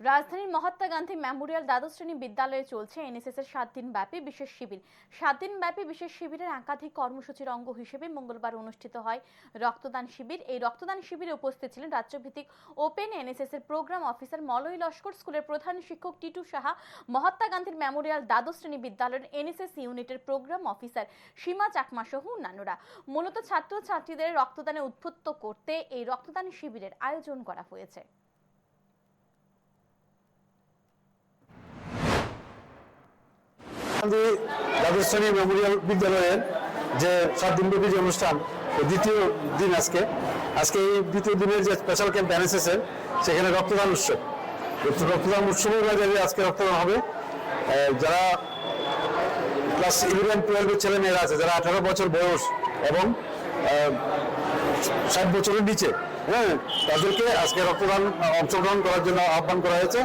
রাজধানীর মহাত্মা গান্ধী মেমোরিয়াল দ্বাদশ শ্রেণি বিদ্যালয়ে চলছে এনএসএস এর সাত দিন ব্যাপী বিশেষ শিবির। সাত দিন ব্যাপী বিশেষ শিবিরের একাধিক কর্মসূচির অঙ্গ হিসেবে মঙ্গলবার অনুষ্ঠিত হয় রক্তদান শিবির। এই রক্তদান শিবিরে উপস্থিত ছিলেন রাজ্যভিত্তিক ওপেন এনএসএস এর প্রোগ্রাম অফিসার মলয় লস্কর, স্কুলের প্রধান শিক্ষক টিটু সাহা, মহাত্মা গান্ধীর মেমোরিয়াল দ্বাদশ শ্রেণি বিদ্যালয়ের এনএসএস ইউনিটের প্রোগ্রাম অফিসার সীমা চাকমা সহ অন্যান্যরা। মূলত ছাত্র ছাত্রীদের রক্তদানে উদ্বুদ্ধ করতে এই রক্তদান শিবিরের আয়োজন করা হয়েছে। গান্ধী শ্রেণি মেমোরিয়াল বিদ্যালয়ের যে সাত দিনব্যাপী যে অনুষ্ঠান দ্বিতীয় দিন আজকে। আজকে এই দ্বিতীয় দিনের যে স্পেশাল ক্যাম্প এনএসএস এর, সেখানে রক্তদান উৎসব। রক্তদান উৎসবের বাজারে আজকে রক্তদান হবে। যারা ক্লাস ইলেভেন টুয়েলভের ছেলে মেয়েরা আছে, যারা আঠারো বছর বয়স এবং ষাট বছরের নিচে হ্যাঁ তাদেরকে আজকে রক্তদান, অংশগ্রহণ করার জন্য আহ্বান করা হয়েছে।